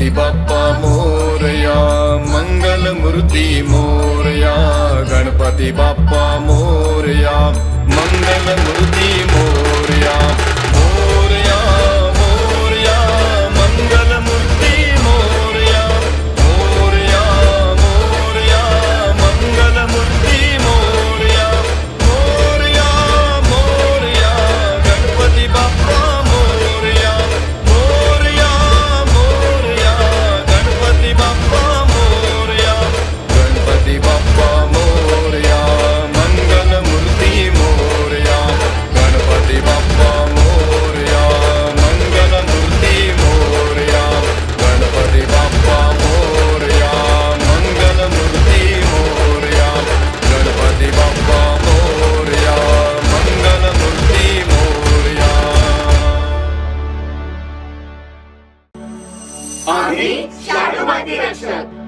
गणपती बाप्पा मोरया मंगल मूर्ती मोरया गणपती बाप्पा मोरया मंगल मूर्ती आम्ही शाडू माती रक्षक.